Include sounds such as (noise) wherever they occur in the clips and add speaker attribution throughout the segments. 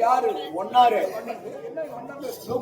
Speaker 1: யாரு
Speaker 2: ஒன்னாரு
Speaker 1: என்ன சொல்லு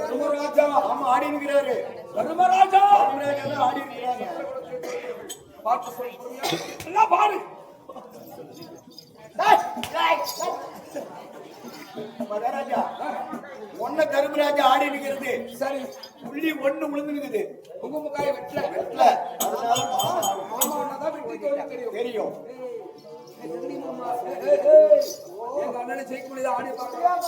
Speaker 1: தர்மராஜா
Speaker 2: ஆமா ஆடி இருக்கிறாரு
Speaker 1: தர்மராஜா
Speaker 2: ஆடி இருக்கிறாங்க
Speaker 1: பார்த்து சொல்லு பாரு
Speaker 2: மகாராஜா ஒன்ன தர்மராஜா ஆடி இருக்கிறது
Speaker 1: சரி
Speaker 2: புள்ளி ஒண்ணு விழுந்துருக்குது
Speaker 1: குங்குமக்காய வெட்டல
Speaker 2: வெட்டல அதனால
Speaker 1: தெரியும். எங்க அண்ணனை ஜெயிக்க முடியாது ஆடி பார்க்கலாம்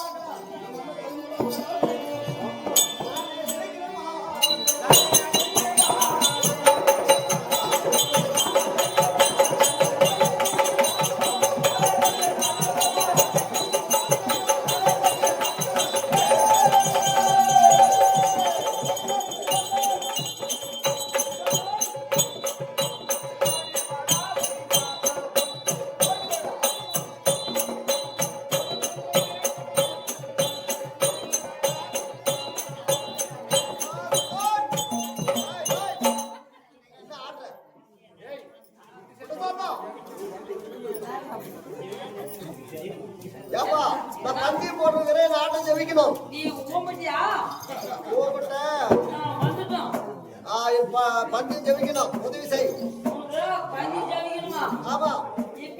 Speaker 3: நான் பந்தி போட்டிருக்கிறேன் நாட்டை ஜெபிக்கணும்
Speaker 4: நீ ஓம்பட்டியா
Speaker 3: பந்தி ஜெபிக்கணும் உதவி செய். ஆமா.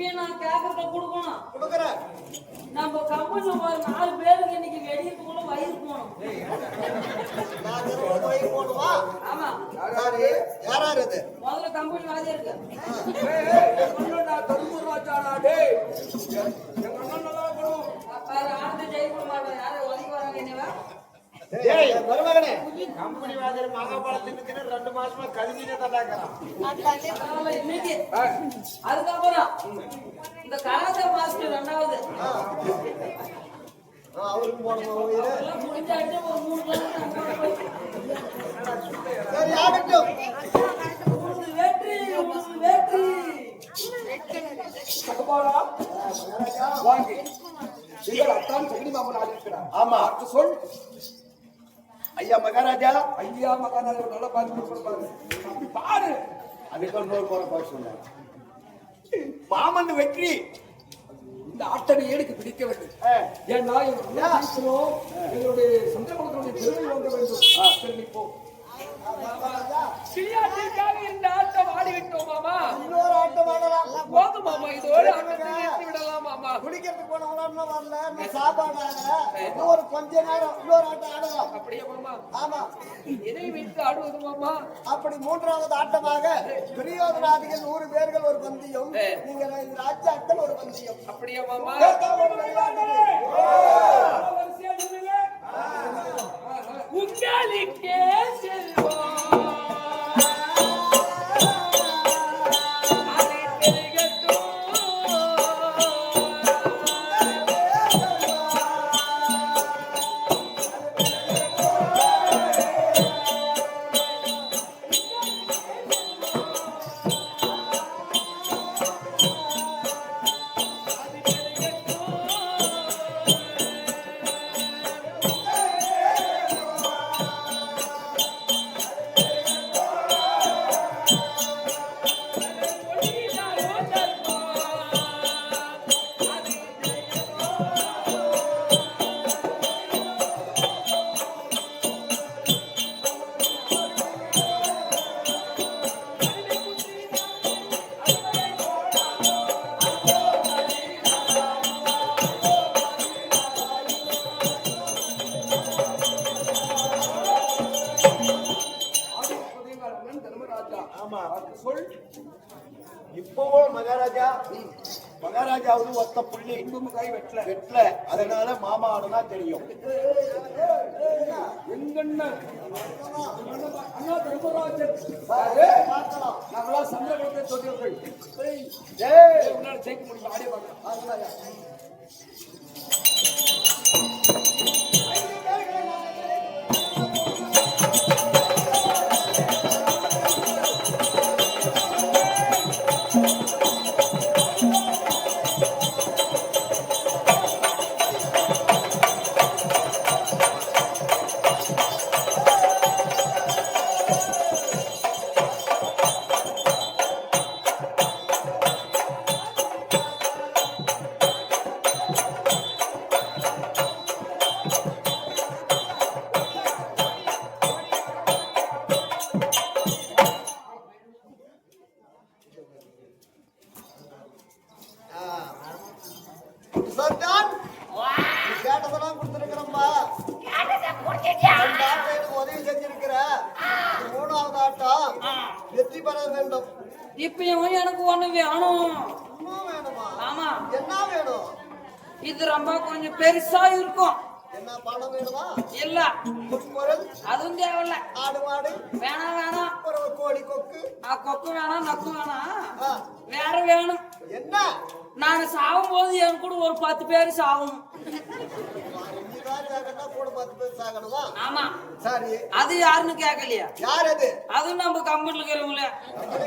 Speaker 4: இப்பயே நான் கேட்கறத கொடுக்கணும்.
Speaker 3: கொடுக்குறேன்.
Speaker 4: நம்ம கம்பெனி ஒரு நாலு பேருக்கு இன்னைக்கு வெளியிட்டு கூட வயிறு போகணும்
Speaker 3: நான் திரும்ப போய் போடுவா?
Speaker 4: ஆமா.
Speaker 3: யார்? இது?
Speaker 4: முதல்ல கம்பெனி வாதி இருக்கு.
Speaker 1: எங்க அண்ணன் நல்லா இருக்கணும்.
Speaker 4: பாரு ஆனந்த ஜெயிக்க மாட்டோம் யாரும் ஒதுக்கி வராங்க என்னவா
Speaker 3: ஏய் மருமகனே.
Speaker 2: கம்பெனி வாதிர மகாபாரதம் தின்னு ரெண்டு மாசமா
Speaker 4: இன்னைக்கு
Speaker 1: ஆ,
Speaker 4: அதுக்கப்புறம் இந்த கராத்தே மாஸ்டர் ரெண்டாவது.
Speaker 3: அவருக்கு சரி ஆகட்டும்.
Speaker 4: வெற்றி வெற்றி.
Speaker 1: வாங்கி. அத்தான் மாமன்.
Speaker 2: ஆமா.
Speaker 1: சொல்.
Speaker 2: ஐயா மகாராஜா
Speaker 1: ஐயா மகாராஜா நல்லா பார்த்து கொடுப்பாரு. அப்படி பாரு.
Speaker 2: அதுக்கு இன்னொரு முறை பார்க்க சொன்னார். மாமன் வெற்றி.
Speaker 1: இந்த ஆட்டனை எனக்கு பிடிக்க வேண்டும். ஏன்னா எங்களுடைய சந்திரகுலத்தினுடைய பெருமை வாங்க வேண்டும் தெரிவிப்போம் விளையாட்டிற்காக இந்த ஆட்டம் ஆடிவிட்டோம் மாமா
Speaker 3: இன்னொரு ஆட்டம் ஆடலாம்
Speaker 1: போதும் மாமா இதோட ஆட்டத்தை நிறுத்தி விடலாம் மாமா
Speaker 3: குடிக்கிறதுக்கு போனவங்களா இன்னும் வரல இன்னும் சாப்பாடு இன்னும் ஒரு கொஞ்ச நேரம் இன்னொரு ஆட்டம் ஆடலாம்
Speaker 1: அப்படியே மாமா
Speaker 3: ஆமா.
Speaker 1: எதை வைத்து ஆடுவது மாமா
Speaker 3: அப்படி மூன்றாவது ஆட்டமாக துரியோதனாதிகள் நூறு பேர்கள் ஒரு பந்தயம். நீங்க ராஜாக்கள் ஒரு பந்தயம்.
Speaker 1: அப்படியே மாமா. உங்களுக்கே செல்வம். சொல்
Speaker 2: இப்பவோ மகாராஜா மகாராஜாவது ஒத்த புள்ளி.
Speaker 1: கை வெட்டல.
Speaker 2: வெட்டல அதனால மாமா ஆடுனா தெரியும்.
Speaker 1: அண்ணா தர்மராஜன்? நாங்களா சந்திரகுலத்தை தொட்டியவர்கள் ஜெயிக்க முடியும்? ஆடி பார்க்கலாம்
Speaker 4: ஒண்ணு வேணும்? ஆமா.
Speaker 3: என்ன வேணும்?
Speaker 4: இது ரொம்ப கொஞ்சம் பெருசா இருக்கும்.
Speaker 3: என்ன பணம் வேணுமா?
Speaker 4: இல்ல. அதுவும் தேவையில்ல.
Speaker 3: ஆடு மாடு?
Speaker 4: வேணாம் வேணாம்
Speaker 3: ஒரு கோழி கொக்கு?
Speaker 4: ஆ, கொக்கு வேணாம் நக்கு வேணாம்
Speaker 3: ஆ,
Speaker 4: வேற வேணும்.
Speaker 3: என்ன?
Speaker 4: நான் சாகும் போது என் கூட ஒரு பத்து பேர் சாகணும் (laughs)
Speaker 3: நீதான் கேட்கட்டா கூட பத்து பேர் சாகணுமா?
Speaker 4: ஆமா.
Speaker 3: சரி.
Speaker 4: அது யாருன்னு கேட்கலையா
Speaker 3: யார் அது?
Speaker 4: அதுவும் நம்ம கம்பெனில இருக்கிறவங்களே.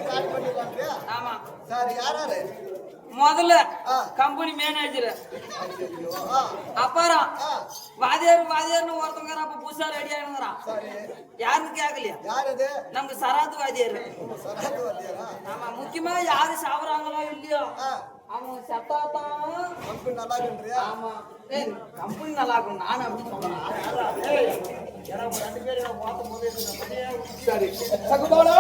Speaker 3: காலி பண்ணிடலான்றியா
Speaker 4: ஆமா.
Speaker 3: சரி
Speaker 4: முதல்ல. கம்பெனி மேனேஜர் அப்புறம் வாதியார் வாதியார்னு ஒருத்தங்க அப்ப புதுசா ரெடி ஆனுங்கிறான்
Speaker 3: சரி.
Speaker 4: யாருன்னு கேட்கலையா
Speaker 3: யார் அது?
Speaker 4: நம்ம சராத்து வாதியார். ஆமா முக்கியமா யாரு சாவுறாங்களோ இல்லையோ. அவங்க சத்தாத்தான்
Speaker 3: கம்பெனி நல்லா இருக்குன்றியா
Speaker 4: ஆமா. ஏய், கம்பெனி நல்லா இருக்கும் நானும் அப்படி சொல்றேன்
Speaker 5: சரி. சகுபாலா!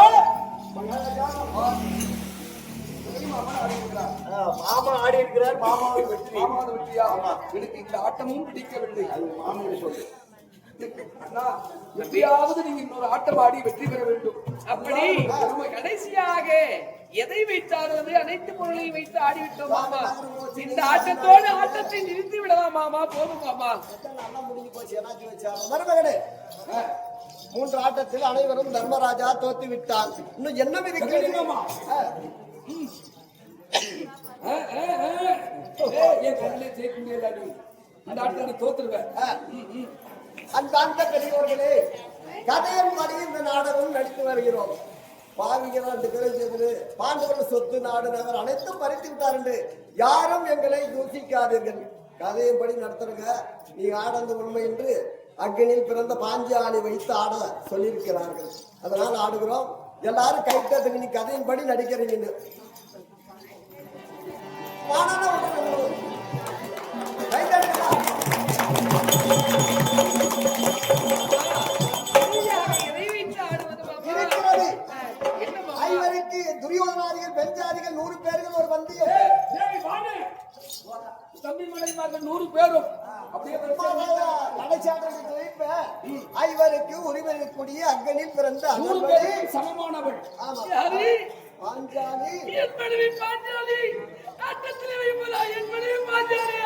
Speaker 2: மாமா ஆடி இருக்கிறார் மாமாவை வெற்றி.
Speaker 5: மாமாத வெற்றியா? எனக்கு இந்த ஆட்டமும் பிடிக்கவில்லை.
Speaker 2: அது மாமன் சொல்லு
Speaker 5: எப்படியாவது நீங்க இன்னொரு ஆட்டம் ஆடி வெற்றி பெற வேண்டும்.
Speaker 1: அப்படி கடைசியாக எதை வைத்து ஆடுவது அனைத்து பொருளையும் வைத்து ஆடிவிட்டோம் மாமா. இந்த ஆட்டத்தோடு ஆட்டத்தை நிறுத்தி விடலாம் மாமா? போதும் மாமா.
Speaker 3: முடிஞ்சு போச்சு மருமகனே மூன்று ஆட்டத்தில் அனைவரும் தர்மராஜா தோத்து விட்டார். இன்னும் என்ன
Speaker 5: என் கண்ணிலே ஜெயிக்க முடியல நீ இந்த ஆட்டத்தை தோத்துருவேன்
Speaker 3: அந்த அந்த பெரியவர்களே கதையின் படி இந்த நாடகம் நடித்து வருகிறோம். பாவிகள் ரெண்டு பாண்டவர்கள் சொத்து நாடு நகர் அனைத்தும் பறித்து விட்டார் என்று யாரும் எங்களை யோசிக்காதீர்கள் கதையின்படி நடத்துறங்க. நீ ஆடந்த உண்மை என்று அக்னியில் பிறந்த பாஞ்சாலி வைத்து ஆட சொல்லியிருக்கிறார்கள். அதனால் ஆடுகிறோம். எல்லாரும் கைத்தட்டுங்க நீ கதையின்படி நடிக்கிறீங்கன்னு வாடான்னா ஐவருக்கு உரிமை கூடிய அக்கனில் பிறந்த அண்ணன்
Speaker 5: சமமானவள்.
Speaker 3: பாஞ்சாலி
Speaker 1: என் மனைவி பாஞ்சாலி. ஆட்டத்திலே வைப்பதா? என் மனைவி பாஞ்சாலி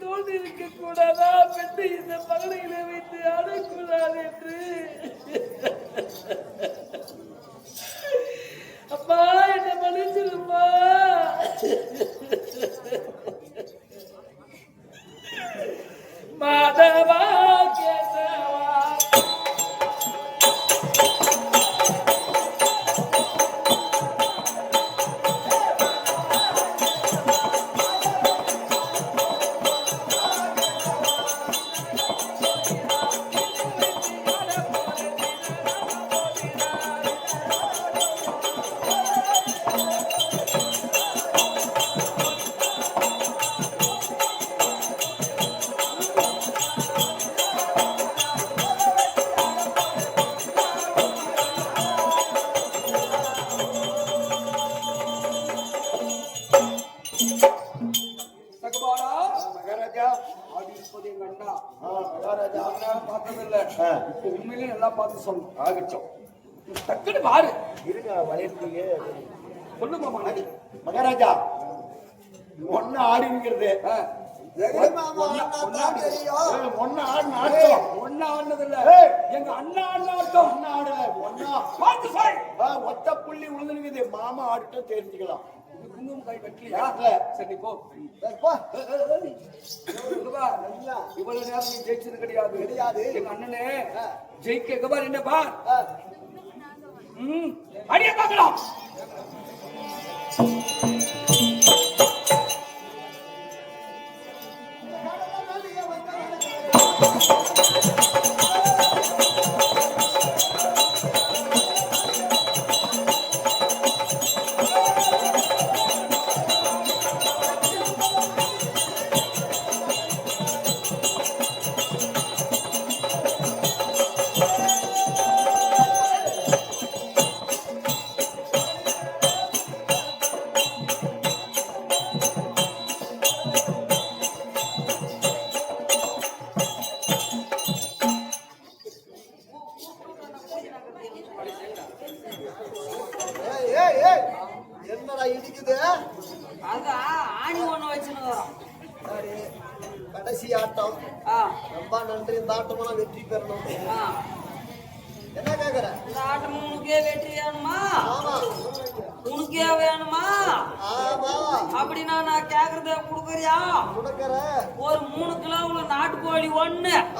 Speaker 1: தோல்வி இருக்க கூடாதா பெற்று இந்த மகனையில வைத்து ஆடக்கூடாது என்று. அப்பா என்ன மன்னிச்சிருப்பா இப்போ உண்மையிலே நல்லா பார்த்து சொல்லணும் ஆகட்டும். டக்குன்னு பாரு
Speaker 2: இருங்க வளையத்துக்கு
Speaker 1: சொல்லுமா மகனே
Speaker 2: மகாராஜா ஒன்னு ஆடிங்கிறது.
Speaker 3: மாமா
Speaker 2: ஒன்னு ஆடின ஆட்டம்.
Speaker 1: எங்க அண்ணா அண்ணா ஆட்டம்.
Speaker 2: ஒன்னு ஆடல ஒன்னா
Speaker 1: பார்த்து சொல்.
Speaker 2: ஆ, ஒத்த புள்ளி விழுந்துருக்குது மாமா ஆடிட்டும் தெரிஞ்சுக்கலாம்.
Speaker 1: குங்குமம் கை வெட்டலையா சரி போ. இவ்வளவு நேரம் நீ ஜெயிச்சது கிடையாது.
Speaker 3: கிடையாது.
Speaker 1: எங்க அண்ணனே ஜெயிக்க என்ன பார்? அடிய பார்க்கலாம்.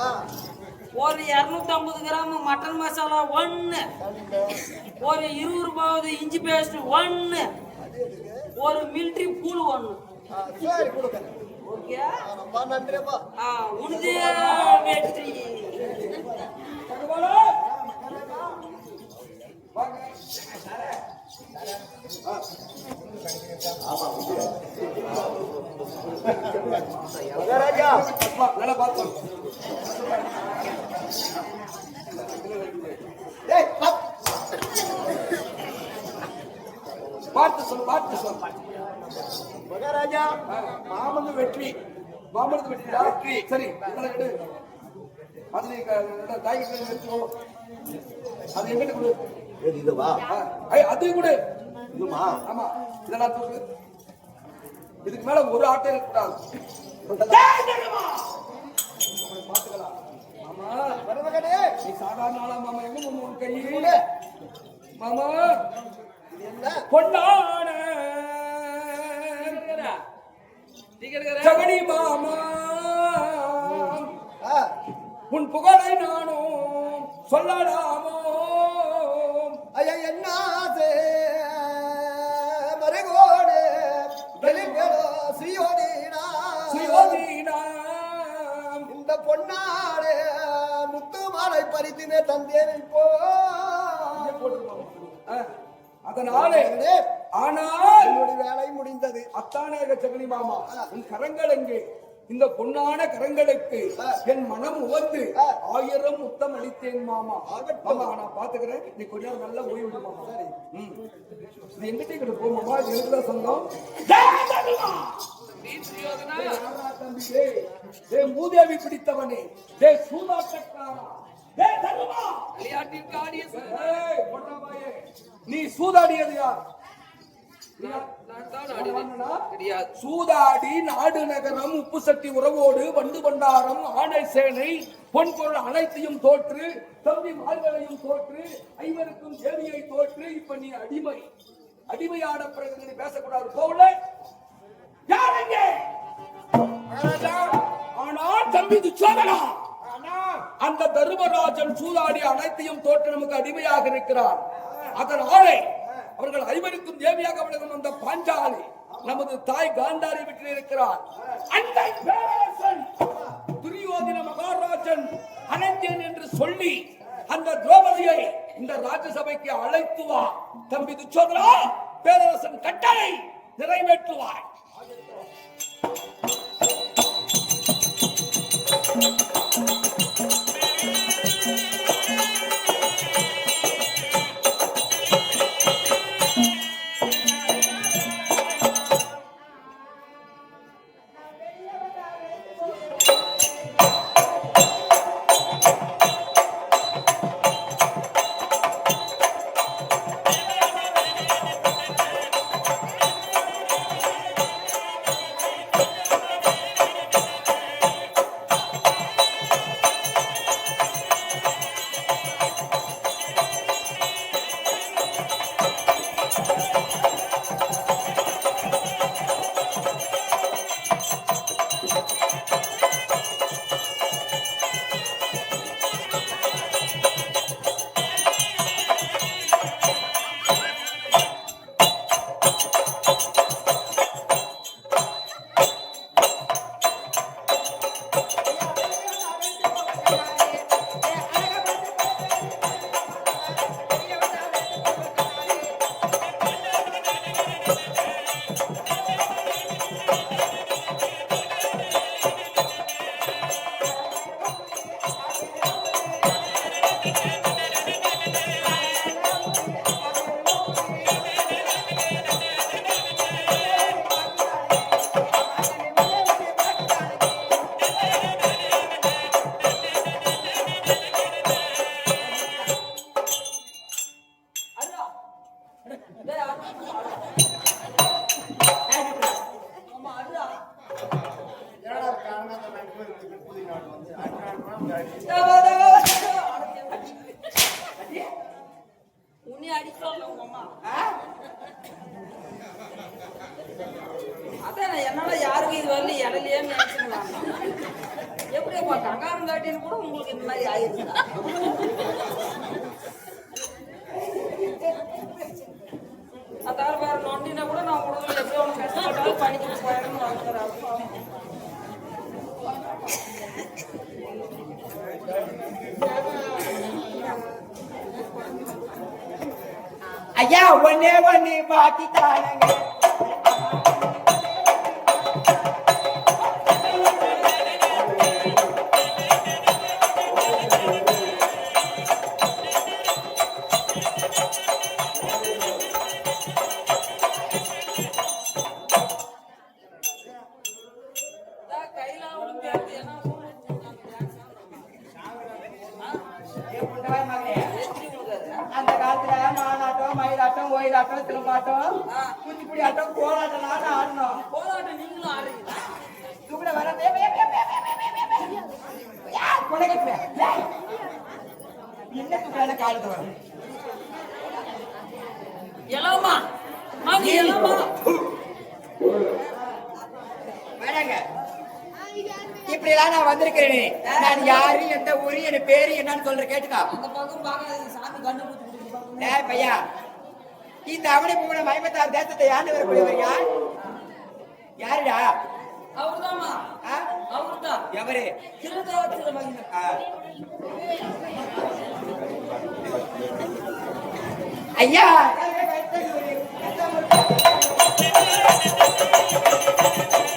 Speaker 4: ஆ. ஒரு இருநூத்தி ஐம்பது கிராம் மட்டன் மசாலா ஒண்ணு
Speaker 3: கண்டு
Speaker 4: ஒரு இருபது ரூபாவது இஞ்சி பேஸ்ட்
Speaker 3: எதுக்கு
Speaker 4: ஒரு மிலிட்ரி பூல்
Speaker 3: கொடுக்கறேன்
Speaker 4: ஓகே?
Speaker 3: ஆ,
Speaker 4: உனதே வெற்றி.
Speaker 1: பார்த்து சொல்லு. பார்த்து சொல் பார்த்து சொல்
Speaker 2: மகாராஜா மாமன் வெற்றி
Speaker 1: மாமனத்து வெட்டியா சரி அது வச்சுக்கோ அது எங்கிட்ட கொடு
Speaker 2: எது இதுவா?
Speaker 1: ஐய், அதையும் கொடு.
Speaker 2: இதுமா
Speaker 1: ஆமா. இதெல்லாம் தூக்கு இதுக்கு மேல ஒரு ஆட்டை இருக்கக்கூடாது பாத்துக்கலாம். மாமா நீ சாதாரண ஆளா மாமா. எங்க முன்னு உன் கை?
Speaker 3: கொடு.
Speaker 1: மாமா. பொன்னான. ஜகடி மாமா.
Speaker 3: ஆ,
Speaker 1: உன் புகழை நானும் சொல்லலாமோ?
Speaker 3: ஐயா என்ன ஆசை மருகோடு வெளிப்பேடோ சுயோதீனா
Speaker 1: சுயோதீனாம்
Speaker 3: இந்த பொன்னாடு முத்து மாலை பறித்தினே தந்தேன் இப்போ.
Speaker 1: அதனாலே ஆனால்
Speaker 3: என்னுடைய வேலை முடிந்தது.
Speaker 1: அத்தானேக ஜெகனி மாமா உன் கரங்கள் எங்கே? இந்த பொன்னான கரங்களுக்கு என் மனம் உவந்து ஆயிரம் முத்தம் அளித்தேன் மாமா. ஆமா நான் பாத்துக்கிறேன் நீ கொஞ்ச நேரம் நல்லா ஓய்வு மாமா. இது எங்கிட்ட கிட்ட போ மாமா. இது எதுக்குடா சொந்தம்? மூதேவி பிடித்தவனே. டே சூதாட்டக்காரா நீ சூதாடியது யார்
Speaker 6: நான் நான் தான் ஆடினேன். கிடையாது
Speaker 1: சூதாடி நாடு நகரம் உப்பு சட்டி உறவோடு வண்டு பண்டாரம் ஆணை சேனை பொன் பொருள் அனைத்தையும் தோற்று தம்பி மால்களையும் தோற்று ஐவருக்கும் தேவியை தோற்று இப்ப நீ அடிமை. அடிமையான பிறகு நீ பேசக்கூடாது. போல யாருங்க ஆனால் தம்பி துச்சோதனா? அந்த தர்மராஜன் சூதாடி அனைத்தையும் தோற்று நமக்கு அடிமையாக இருக்கிறார் அதனாலே அவர்கள் ஐவருக்கும் தேவியாக விளங்கும் அந்த பாஞ்சாலி நமது தாய் காந்தாரி வீட்டில் இருக்கிறார். அந்த பேரரசன் துரியோதன மகாராஜன் அனைத்தேன் என்று சொல்லி அந்த திரௌபதியை இந்த ராஜசபைக்கு அழைத்து வா. தம்பி துச்சோதனா பேரரசன் கட்டளை நிறைவேற்றுவாய்.
Speaker 4: you அவங்க இது வந்து இடலையே நினைச்சுக்கலாம் எப்படி உங்க கங்காரம் காட்டின்னு கூட உங்களுக்கு இந்த மாதிரி ஆயிடுச்சு. அதார வேற நொண்டினா கூட நான் உங்களுக்கு
Speaker 7: ஐயா ஒன்னே ஒன்னு பாக்கித்தானங்க பேரு என்னன்னு சொல்ற கேட்டுக்கா. ஏ பையா இந்த அவனை பூமனை மயமத்தார் தேசத்தை யாரு வரக்கூடியவர் யார் யாருடா? எவரு? ஐயா Thank you.